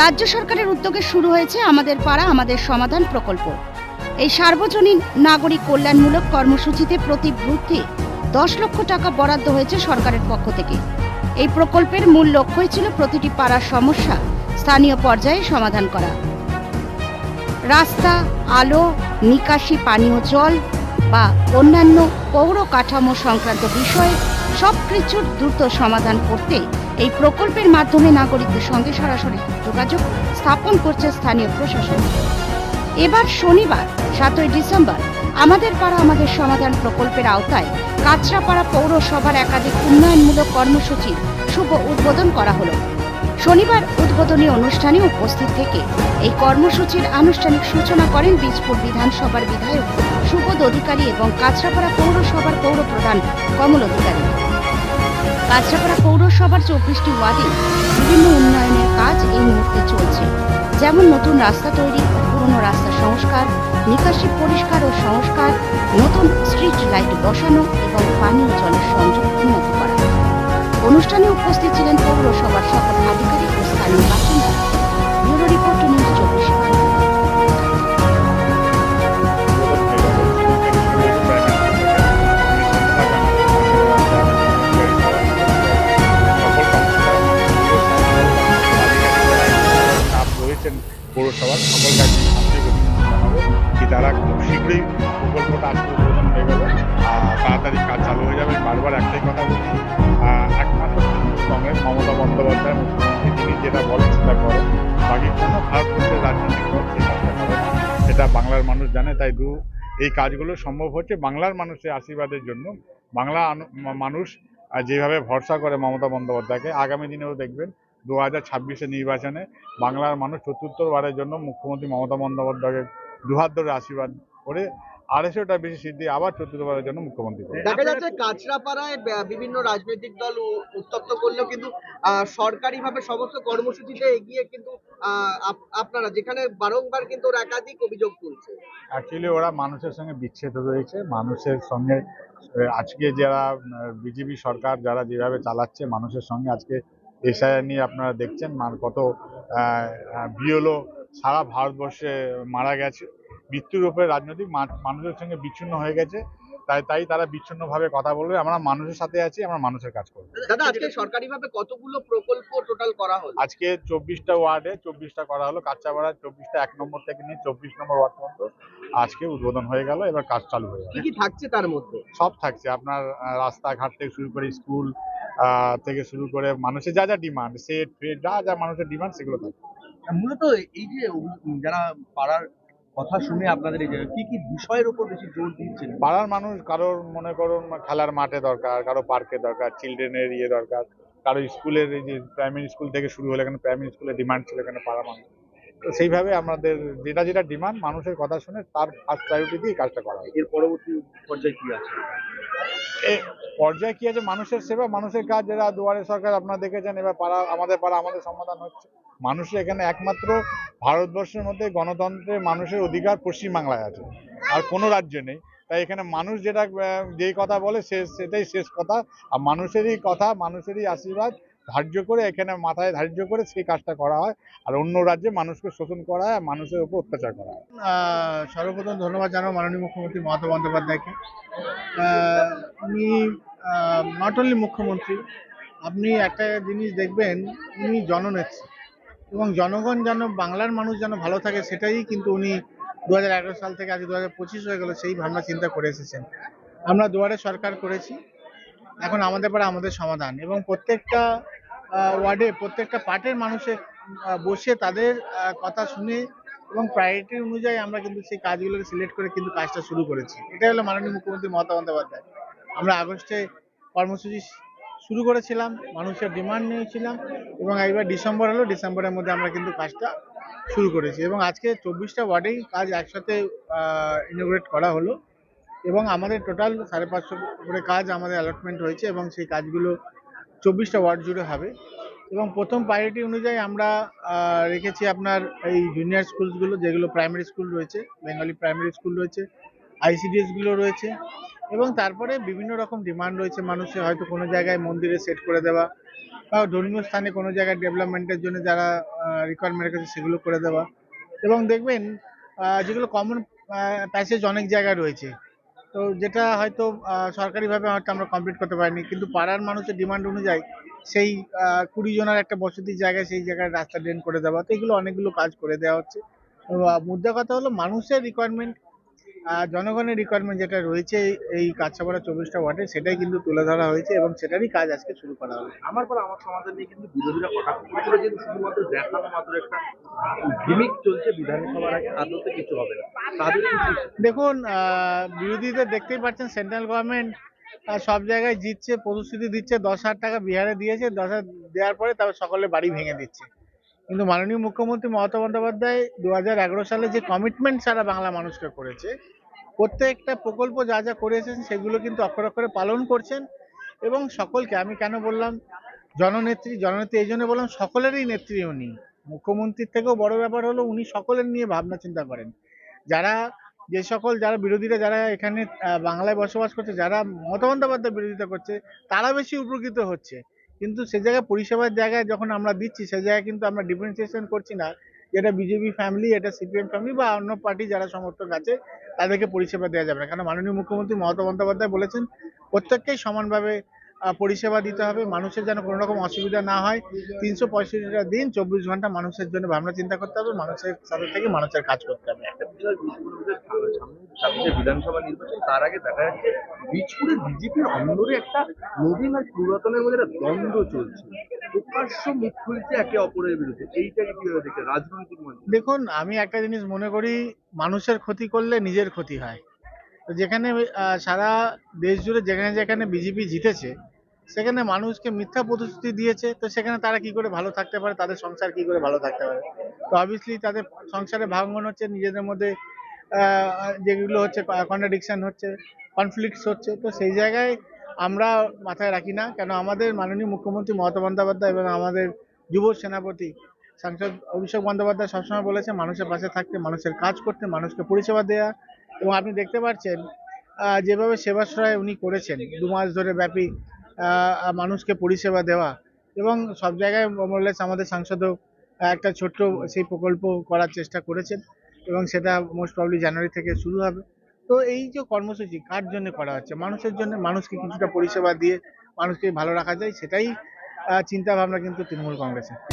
রাজ্য সরকারের উদ্যোগে শুরু হয়েছে আমাদের পাড়া, আমাদের সমাধান প্রকল্প। এই সার্বজনীন নাগরিক কল্যাণমূলক কর্মসূচিতে প্রতি বুথে দশ লক্ষ টাকা বরাদ্দ হয়েছে সরকারের পক্ষ থেকে। এই প্রকল্পের মূল লক্ষ্যই ছিল প্রতিটি পাড়ার সমস্যা স্থানীয় পর্যায়ে সমাধান করা। রাস্তা, আলো, নিকাশি, পানীয় জল বা অন্যান্য পৌর কাঠামো সংক্রান্ত বিষয়ে সব কিছুর দ্রুত সমাধান করতে এই প্রকল্পের মাধ্যমে নাগরিকদের সঙ্গে সরাসরি যোগাযোগ স্থাপন করছে স্থানীয় প্রশাসন। এবার শনিবার, সাতই ডিসেম্বর, আমাদের পাড়া আমাদের সমাধান প্রকল্পের আওতায় কাঁচরাপাড়া পৌরসভার একাধিক উন্নয়নমূলক কর্মসূচির শুভ উদ্বোধন করা হলো। শনিবার উদ্বোধনী অনুষ্ঠানে উপস্থিত থেকে এই কর্মসূচির আনুষ্ঠানিক সূচনা করেন বীজপুর বিধানসভার বিধায়ক সুবোধ অধিকারী এবং কাঁচরাপাড়া পৌরসভার পৌর প্রধান কমল অধিকারী। কাঁচরাপাড়া পৌরসভার চব্বিশটি ওয়ার্ডে বিভিন্ন উন্নয়নের কাজ এই মুহূর্তে চলছে। যেমন নতুন রাস্তা তৈরি, পুরনো রাস্তা সংস্কার, নিকাশি পরিষ্কার ও সংস্কার, নতুন স্ট্রিট লাইট বসানো এবং পানীয় জলের সংযোগ উন্নত করা। অনুষ্ঠানে উপস্থিত ছিলেন পৌরসভার সকল আধিকারিক ও স্থানীয় বাসিন্দা। অভিনন্দন জানাব কি তারা খুব শীঘ্রই প্রকল্পটা আজকে উদ্বোধন হয়ে গেল। তাড়াতাড়ি কাজ চালু হয়ে যাবে, বারবার একটাই কথা বলছি। একমাত্র কংগ্রেস, মমতা বন্দ্যোপাধ্যায়, মুখ্যমন্ত্রী, তিনি যেটা বলেন সেটা করেন। বাকি কোনো ভারতবর্ষের রাজনৈতিক দল করে সেটা বাংলার মানুষ জানে, তাই দু, এই কাজগুলো সম্ভব হচ্ছে বাংলার মানুষের আশীর্বাদের জন্য। বাংলা মানুষ যেভাবে ভরসা করে মমতা বন্দ্যোপাধ্যায়কে, আগামী দিনেও দেখবেন দু হাজার ছাব্বিশের নির্বাচনে বাংলার মানুষ চতুর্থবারের জন্য মুখ্যমন্ত্রী মমতা বন্দ্যোপাধ্যায়কে দুহাত ধরে আশীর্বাদ করে আড়াইশোটা বেশি সিদ্ধি আবার চতুর্থবারের জন্য মুখ্যমন্ত্রী করে দেখা যাচ্ছে কাঁচরাপাড়ায় বিভিন্ন রাজনৈতিক দল উত্তপ্ত করলেও কিন্তু সরকারিভাবে সমস্ত কর্মসূচিতে এগিয়ে কিন্তু আহ, আপনারা যেখানে বারংবার কিন্তু ওরা একাধিক অভিযোগ তুলছে। অ্যাকচুয়ালি ওরা মানুষের সঙ্গে বিচ্ছেদ রয়েছে মানুষের সঙ্গে আজকে যারা বিজেপি সরকার যারা যেভাবে চালাচ্ছে মানুষের সঙ্গে আজকে এসআইআর নিয়ে আপনারা দেখছেন মান কত বিএলও সারা ভারতবর্ষে মারা গেছে। মৃত্যুর উপরে রাজনৈতিক মানুষের সঙ্গে বিচ্ছিন্ন হয়ে গেছে। তাই তাই তারা বিচ্ছিন্নভাবে কথা বলবে। আমরা মানুষের সাথে আছি আমরা মানুষের কাজ করব। দাদা আজকে সরকারিভাবে কতগুলো প্রকল্প টোটাল করা হলো? আজকে চব্বিশটা ওয়ার্ডে চব্বিশটা করা হলো। কাঁচাপাড়ার চব্বিশটা এক নম্বর থেকে নিয়ে চব্বিশ নম্বর ওয়ার্ড পর্যন্ত আজকে উদ্বোধন হয়ে গেল এবার কাজ চালু হয়ে কি কি থাকছে তার মধ্যে? সব থাকছে। আপনার রাস্তাঘাট থেকে শুরু করে স্কুল থেকে শুরু করে মানুষের যা যা ডিমান্ড ফেট যা যা মানুষের ডিমান্ড সেগুলো থাকছে মূলত এই যে যারা পাড়ার কথা শুনে আপনাদের এই জায়গায় কি কি বিষয়ের উপর বেশি জোর দিচ্ছেন? পাড়ার মানুষ কারোর মনে করুন খেলার মাঠে দরকার কারও পার্কে দরকার চিলড্রেনের ইয়ে দরকার কারও স্কুলের এই যে প্রাইমারি স্কুল থেকে শুরু হলে এখানে প্রাইমারি স্কুলের ডিমান্ড ছিল এখানে পাড়ার মানুষ? তো সেইভাবে আমাদের যেটা যেটা ডিমান্ড মানুষের কথা শুনে তার ফার্স্ট প্রায়োরিটি দিয়ে কাজটা করা হয়। এর পরবর্তী পর্যায়ে কি আছে? পর্যায়ে কি আছে? মানুষের সেবা, মানুষের কাজ যারা দুয়ারে সরকার আপনারা দেখেছেন, এবার পাড়া, আমাদের পাড়া আমাদের সমাধান হচ্ছে। মানুষের এখানে একমাত্র ভারতবর্ষের মধ্যে গণতন্ত্রের মানুষের অধিকার পশ্চিমবাংলায় আছে, আর কোনো রাজ্যে নেই। তাই এখানে মানুষ যেটা যেই কথা বলে, সে, সেটাই শেষ কথা। আর মানুষেরই কথা, মানুষেরই আশীর্বাদ ধার্য করে, এখানে মাথায় ধার্য করে সেই কাজটা করা হয়। আর অন্য রাজ্যে মানুষকে শোষণ করা হয়, মানুষের উপর অত্যাচার করা হয়। সর্বপ্রথম ধন্যবাদ জানাব মাননীয় মুখ্যমন্ত্রী মমতা বন্দ্যোপাধ্যায়কে। উনি নট অনলি মুখ্যমন্ত্রী, আপনি একটা জিনিস দেখবেন, উনি জননেত্রী। এবং জনগণ যেন, বাংলার মানুষ যেন ভালো থাকে, সেটাই কিন্তু উনি দু হাজার এগারো সাল থেকে আজ দু হাজার পঁচিশ হয়ে গেল, সেই ভাবনা চিন্তা করে এসেছেন। আমরা দুয়ারে সরকার করেছি। এখন আমাদের পাড়া আমাদের সমাধান। এবং প্রত্যেকটা ওয়ার্ডে প্রত্যেকটা পার্টের মানুষের বসে তাদের কথা শুনে এবং প্রায়োরিটি অনুযায়ী আমরা কিন্তু সেই কাজগুলোকে সিলেক্ট করে কিন্তু কাজটা শুরু করেছি। এটাই হলো মাননীয় মুখ্যমন্ত্রী মমতা বন্দ্যোপাধ্যায়। আমরা আগস্টে কর্মসূচি শুরু করেছিলাম, মানুষের ডিমান্ড নিয়েছিলাম এবং এইবার ডিসেম্বর হলো, ডিসেম্বরের মধ্যে আমরা কিন্তু কাজটা শুরু করেছি এবং আজকে চব্বিশটা ওয়ার্ডেই কাজ একসাথে ইনোগ্রেট করা হলো এবং আমাদের টোটাল সাড়ে পাঁচশো করে কাজ আমাদের অ্যালটমেন্ট হয়েছে এবং সেই কাজগুলো চব্বিশটা ওয়ার্ড জুড়ে হবে। এবং প্রথম প্রায়োরিটি অনুযায়ী আমরা রেখেছি আপনার এই জুনিয়র স্কুলগুলো যেগুলো প্রাইমারি স্কুল রয়েছে বেঙ্গলি প্রাইমারি স্কুল রয়েছে আইসিডিএসগুলো রয়েছে, এবং তারপরে বিভিন্ন রকম ডিমান্ড রয়েছে মানুষের হয়তো কোনো জায়গায় মন্দিরে সেট করে দেওয়া, বা ধর্মীয় স্থানে কোনো জায়গায় ডেভেলপমেন্টের জন্য যারা রিকোয়ারমেন্ট রেখেছে সেগুলো করে দেওয়া। এবং দেখবেন যেগুলো কমন প্যাসেজ অনেক জায়গায় রয়েছে। তো যেটা হয়তো সরকারিভাবে হয়তো আমরা কমপ্লিট করতে পারিনি, কিন্তু পাড়ার মানুষের ডিমান্ড অনুযায়ী সেই কুড়ি জনের একটা বসতির জায়গায় সেই জায়গায় রাস্তা ড্রেন করে দেওয়া, তো এগুলো অনেকগুলো কাজ করে দেওয়া হচ্ছে। মুদ্রা কথা হলো মানুষের রিকোয়ারমেন্ট জনগণের রিকোয়ারমেন্ট যেটা রয়েছে এই- কাছাপাড়া চব্বিশটা ওয়ার্ডে, সেটাই কিন্তু তুলে ধরা হয়েছে এবং সেটারই কাজ আজকে শুরু করা হবে আমার পর আমার সমাধান নিয়ে কিন্তু বিরোধীরা যে শুধুমাত্র দেখানো মাত্র একটা গিমিক চলছে বিধানসভার আদতে কিছু হবে না। দেখুন বিরোধীদের দেখতেই পাচ্ছেন, সেন্ট্রাল গভর্নমেন্ট সব জায়গায় জিতছে, প্রতিশ্রুতি দিচ্ছে, দশ হাজার টাকা বিহারে দিয়েছে, দশ হাজার দেওয়ার পরে তারপর সকলে বাড়ি ভেঙে দিচ্ছে। কিন্তু মাননীয় মুখ্যমন্ত্রী মমতা বন্দ্যোপাধ্যায় দু হাজার এগারো সালে যে কমিটমেন্ট সারা বাংলা মানুষকে করেছে, প্রত্যেকটা প্রকল্প যা যা করেছেন সেগুলো কিন্তু অক্ষর অক্ষরে পালন করছেন এবং সকলকে, আমি কেন বললাম, জননেত্রী জননেত্রী এই জন্য বললাম, সকলেরই নেত্রী উনি। মুখ্যমন্ত্রীর থেকেও বড় ব্যাপার হলো উনি সকলের নিয়ে ভাবনা চিন্তা করেন। যারা, যে সকল যারা বিরোধীরা, যারা এখানে বাংলায় বসবাস করছে, যারা মমতা বন্দ্যোপাধ্যায় বিরোধিতা করছে, তারা বেশি উপকৃত হচ্ছে। কিন্তু সে জায়গায়, পরিষেবার জায়গায় যখন আমরা দিচ্ছি, সে জায়গায় কিন্তু আমরা ডিফারেন্সিয়েশন করছি না। যেটা বিজেপি ফ্যামিলি এটা সিপিএম ফ্যামিলি বা অন্য পার্টি যারা সমর্থক আছে, তাদেরকে পরিষেবা দেওয়া যাবে না। কারণ মাননীয় মুখ্যমন্ত্রী মমতা বন্দ্যোপাধ্যায় বলেছেন, প্রত্যেককেই সমানভাবে পরিষেবা দিতে হবে। মানুষের যেন কোনো রকম অসুবিধা না হয়। তিনশো পঁয়ষট্টিটা দিন চব্বিশ ঘণ্টা মানুষের জন্য ভাবনা চিন্তা করতে হবে। মানুষের সাথে থেকে মানুষের কাজ করতে হবে। বিধানসভা নির্বাচন তার আগে দেখা যাচ্ছে বীজপুরের বিজেপির অন্দরে একটা নবীন আর পুরাতনের মধ্যে একটা দ্বন্দ্ব চলছে। প্রকাশ্য মুখ খুলছে একে অপরের বিরুদ্ধে। এইটাকে কীভাবে দেখে রাজনৈতিক দেখুন আমি একটা জিনিস মনে করি মানুষের ক্ষতি করলে নিজের ক্ষতি হয়। যেখানে সারা দেশ জুড়ে যেখানে যেখানে বিজেপি জিতেছে সেখানে মানুষকে মিথ্যা প্রতিশ্রুতি দিয়েছে, তো সেখানে তারা কি করে ভালো থাকতে পারে? তাদের সংসার কি করে ভালো থাকতে পারে? তো অবভিয়াসলি তাদের সংসারে ভাঙন হচ্ছে, নিজেদের মধ্যে যেগুলো হচ্ছে কন্ট্রাডিকশন হচ্ছে কনফ্লিক্টস হচ্ছে, তো সেই জায়গায় আমরা মাথায় রাখি না। কেন আমাদের মাননীয় মুখ্যমন্ত্রী মমতা বন্দ্যোপাধ্যায় এবং আমাদের যুব সেনাপতি সাংসদ অভিষেক বন্দ্যোপাধ্যায় সবসময় বলেছে মানুষের পাশে থাকতে, মানুষের কাজ করতে, মানুষকে পরিষেবা দেওয়া এবং আপনি দেখতে পাচ্ছেন যেভাবে সেবাশ্রয় উনি করেছেন, দু মাস ধরে ব্যাপী মানুষকে পরিষেবা দেওয়া এবং সব জায়গায় মোরলেস আমাদের সাংসদও একটা ছোট্ট সেই প্রকল্প করার চেষ্টা করেছেন এবং সেটা মোস্ট প্রবলি জানুয়ারি থেকে শুরু হবে। তো এই যে কর্মসূচি কার জন্য করা হচ্ছে? মানুষের জন্য মানুষকে কিছুটা পরিষেবা দিয়ে মানুষকে ভালো রাখা যায়, সেটাই চিন্তাভাবনা কিন্তু তৃণমূল কংগ্রেসের।